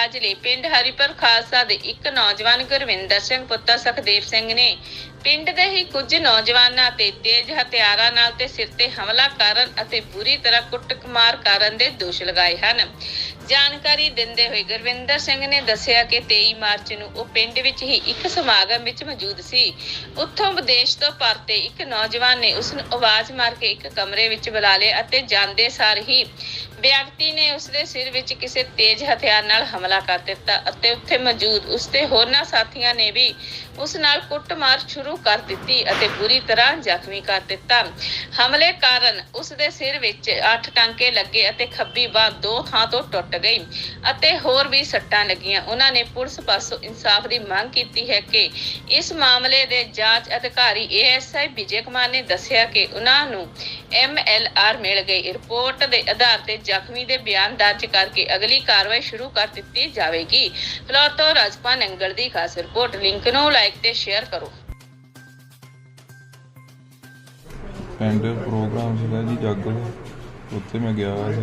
ਇਲਾਜ ਪਿੰਡ ਹਰੀਪੁਰ ਖਾਲਸਾ ਦੇ ਇੱਕ ਨੌਜਵਾਨ ਗੁਰਵਿੰਦਰ ਸਿੰਘ ਪੁੱਤਰ ਸੁਖਦੇਵ ਸਿੰਘ ਨੇ ਪਿੰਡ ਦੇ ਹੀ ਕੁਝ ਨੌਜਵਾਨਾਂ ਤੇ ਤੇਜ਼ ਹਥਿਆਰਾਂ ਨਾਲ ਤੇ ਸਿਰ ਤੇ ਹਮਲਾ ਕਰਨ ਅਤੇ ਬੁਰੀ ਤਰ੍ਹਾਂ ਕੁੱਟਮਾਰ ਕਰਨ ਦੇ ਦੋਸ਼ ਲਗਾਏ ਹਨ। ਜਾਣਕਾਰੀ ਦਿੰਦੇ ਹੋਏ ਗੁਰਵਿੰਦਰ ਸਿੰਘ ਨੇ ਦੱਸਿਆ ਕਿ 23 ਮਾਰਚ ਨੂੰ ਉਹ ਪਿੰਡ ਵਿੱਚ ਹੀ ਇੱਕ ਸਮਾਗਮ ਵਿੱਚ ਮੌਜੂਦ ਸੀ। ਉੱਥੋਂ ਵਿਦੇਸ਼ ਤੋਂ ਪਰਤੇ ਇੱਕ ਨੌਜਵਾਨ ਨੇ ਉਸ ਨੂੰ ਆਵਾਜ਼ ਮਾਰ ਕੇ ਇੱਕ ਕਮਰੇ ਵਿੱਚ ਬੁਲਾ ਲਿਆ ਅਤੇ ਜਾਂਦੇ ਸਾਰ ਹੀ ਵਿਅਕਤੀ ਨੇ ਉਸ ਦੇ ਸਿਰ ਵਿੱਚ ਕਿਸੇ ਤੇਜ਼ ਹਥਿਆਰ ਨਾਲ ਹਮਲਾ ਕਰ ਦਿੱਤਾ ਅਤੇ ਉੱਥੇ ਮੌਜੂਦ ਉਸ ਦੇ ਹੋਰਨਾਂ ਸਾਥੀਆਂ ਨੇ ਵੀ ਉਸ ਨਾਲ ਕੁੱਟਮਾਰ ਸ਼ੁਰੂ ਕਰ ਦਿੱਤੀ ਅਤੇ ਬੁਰੀ ਤਰ੍ਹਾਂ ਜ਼ਖਮੀ ਕਰ ਦਿੱਤਾ। ਹਮਲੇ ਕਾਰਨ ਉਸ ਦੇ ਸਿਰ ਵਿੱਚ 8 ਟਾਂਕੇ ਲੱਗੇ ਅਤੇ ਖੱਬੀ ਬਾਹ ਦੋ ਥਾਂ ਤੋਂ ਟੁੱਟ ਗਈ ਅਤੇ ਹੋਰ ਵੀ ਸੱਟਾਂ ਲੱਗੀਆਂ। ਉਹਨਾਂ ਨੇ ਪੁਲਿਸ ਪਾਸੋਂ ਇਨਸਾਫ ਦੀ ਮੰਗ ਕੀਤੀ ਹੈ ਕਿ ਇਸ ਮਾਮਲੇ ਦੇ ਜਾਂਚ ਅਧਿਕਾਰੀ ਏਐਸਆਈ ਵਿਜੇ ਕੁਮਾਰ ਨੇ ਦੱਸਿਆ ਕਿ ਉਹਨਾਂ ਨੂੰ ਐਮਐਲਆਰ ਮਿਲ ਗਈ। ਰਿਪੋਰਟ ਦੇ ਆਧਾਰ ਤੇ ਜ਼ਖਮੀ ਦੇ ਬਿਆਨ ਦਰਜ ਕਰਕੇ ਅਗਲੀ ਕਾਰਵਾਈ ਸ਼ੁਰੂ ਕਰ ਦਿੱਤੀ ਜਾਵੇਗੀ। ਫਲੋਰ ਤੋਂ ਰਾਜਪਾਲ ਨੰਗਲ ਦੀ ਖਾਸ ਰਿਪੋਰਟ। ਲਿੰਕ ਨੂੰ ਲਾਈਕ ਤੇ ਸ਼ੇਅਰ ਕਰੋ। ਪਿੰਡ ਪ੍ਰੋਗਰਾਮ ਸੀਗਾ ਜੀ, ਜੱਗ ਉੱਥੇ ਮੈਂ ਗਿਆ ਸੀ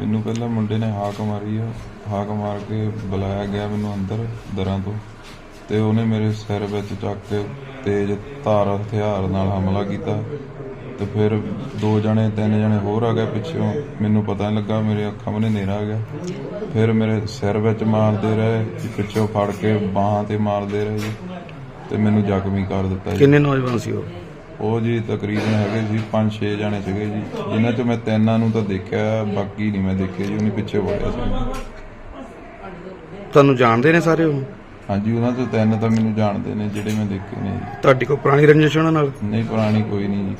ਮੈਨੂੰ ਪਹਿਲਾਂ ਮੁੰਡੇ ਨੇ ਹਾਕ ਮਾਰੀ ਆ, ਹਾਕ ਮਾਰ ਕੇ ਬੁਲਾਇਆ ਗਿਆ ਮੈਨੂੰ ਅੰਦਰ ਦਰਾਂ ਤੋਂ ਤੇ ਉਹਨੇ ਮੇਰੇ ਸਿਰ ਵਿੱਚ ਚੱਕ ਕੇ ਤੇਜ਼ ਧਾਰ, ਹਥਿਆਰ ਨਾਲ ਹਮਲਾ ਕੀਤਾ ਤੇ ਫਿਰ ਦੋ ਜਣੇ, ਤਿੰਨ ਜਣੇ ਹੋਰ ਆ ਗਏ ਪਿੱਛੋਂ, ਮੈਨੂੰ ਪਤਾ ਨਹੀਂ ਲੱਗਾ ਮੇਰੇ ਅੱਖਾਂ ਮਨੇ ਹਨੇਰਾ ਆ ਗਿਆ। ਫਿਰ ਮੇਰੇ ਸਿਰ ਵਿੱਚ ਮਾਰਦੇ ਰਹੇ, ਪਿੱਛੋਂ ਫੜ ਕੇ ਬਾਹਾਂ ਤੇ ਮਾਰਦੇ ਰਹੇ ਜੀ ਤੇ ਮੈਨੂੰ ਜ਼ਖਮੀ ਕਰ ਦਿੱਤਾ ਜੀ। ਕਿੰਨੇ ਨੌਜਵਾਨ ਸੀ ਉਹ? ਉਹ ਜੀ ਤਕਰੀਬਨ ਹੈਗੇ ਸੀ 5-6 ਜਣੇ ਸੀਗੇ ਜੀ। ਜਿਨ੍ਹਾਂ ਚੋਂ ਮੈਂ ਤਿੰਨਾਂ ਨੂੰ ਤਾਂ ਦੇਖਿਆ ਬਾਕੀ ਨਹੀਂ ਮੈਂ ਦੇਖੇ ਜੀ ਉਹਨੇ ਪਿੱਛੇ ਵੜਿਆ ਸੀ। ਤੁਹਾਨੂੰ ਜਾਣਦੇ ਨੇ ਸਾਰੇ ਉਹ? ਹਾਂਜੀ ਉਹਨਾਂ ਚੋਂ ਤਿੰਨ ਤਾਂ ਮੈਨੂੰ ਜਾਣਦੇ ਨੇ ਜਿਹੜੇ ਮੈਂ ਦੇਖੇ ਨੇ ਜੀ। ਤੁਹਾਡੀ ਕੋਈ ਪੁਰਾਣੀ ਰੰਜਿਸ਼ ਉਹਨਾਂ ਨਾਲ? ਨਹੀਂ ਪੁਰਾਣੀ ਕੋਈ ਨਹੀਂ ਜੀ।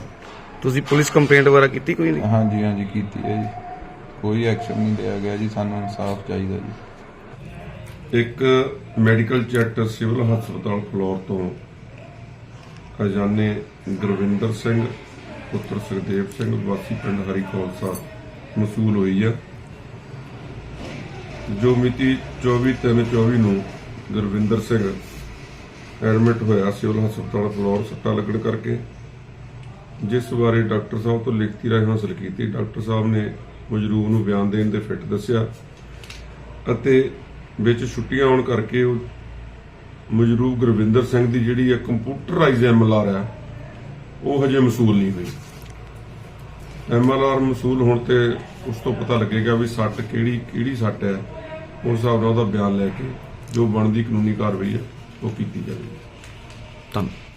ਤੁਸੀਂ ਪੁਲਿਸ ਕੰਪਲੇਂਟ ਵਗੈਰਾ ਕੀਤੀ ਕੋਈ ਨਹੀਂ? ਹਾਂਜੀ ਹਾਂਜੀ ਕੀਤੀ ਹੈ ਜੀ। ਕੋਈ ਐਕਸ਼ਨ ਨਹੀਂ ਲਿਆ ਗਿਆ ਜੀ ਸਾਨੂੰ ਇਨਸਾਫ ਚਾਹੀਦਾ ਜੀ। ਇੱਕ ਮੈਡੀਕਲ ਚੈਕਟਰ ਸਿਵਲ ਹਸਪਤਾਲ ਫਲੋਰ ਤੋਂ ਖਜ਼ਾਨੇ ਗੁਰਵਿੰਦਰ ਸਿੰਘ, ਪੁੱਤਰ ਸੁਖਦੇਵ ਸਿੰਘ, ਵਾਸੀ ਪਿੰਡ ਹਰੀ ਕੌਲਸਾ ਮਸੂਲ ਹੋਈ ਆ ਜੋ ਮਿਤੀ 24/3/24 ਨੂੰ ਗੁਰਵਿੰਦਰ ਸਿੰਘ ਐਡਮਿਟ ਹੋਇਆ ਸਿਵਲ ਹਸਪਤਾਲ ਫਲੋਰ ਸੱਟਾ ਲੱਗਣ ਕਰਕੇ, ਜਿਸ ਬਾਰੇ ਡਾਕਟਰ ਸਾਹਿਬ ਤੋਂ ਲਿਖਤੀ ਰਾਏ ਹਾਸਲ ਕੀਤੀ। ਡਾਕਟਰ ਸਾਹਿਬ ਨੇ ਮਜਰੂਬ ਨੂੰ ਬਿਆਨ ਦੇਣ ਦੇ ਫਿੱਟ ਦੱਸਿਆ ਅਤੇ ਵਿੱਚ ਛੁੱਟੀਆਂ ਆਉਣ ਕਰਕੇ ਉਹ ਮਜਰੂਬ ਗੁਰਵਿੰਦਰ ਸਿੰਘ ਦੀ ਜਿਹੜੀ ਹੈ ਕੰਪਿਊਟਰਾਈਜ਼ ਐਮਐਲਆਰ ਹੈ, ਉਹ ਹਜੇ ਮਸੂਲ ਨਹੀਂ ਹੋਈ। ਐਮਐਲਆਰ ਮਸੂਲ ਹੋਣ ਤੇ ਉਸ ਤੋਂ ਪਤਾ ਲੱਗੇਗਾ ਵੀ ਸੱਟ ਕਿਹੜੀ ਕਿਹੜੀ ਸੱਟ ਹੈ। ਉਸ ਹਿਸਾਬ ਨਾਲ ਉਹਦਾ ਬਿਆਨ ਲੈ ਕੇ ਜੋ ਬਣਦੀ ਕਾਨੂੰਨੀ ਕਾਰਵਾਈ ਹੈ, ਉਹ ਕੀਤੀ ਜਾਵੇਗੀ। ਧੰਨਵਾਦ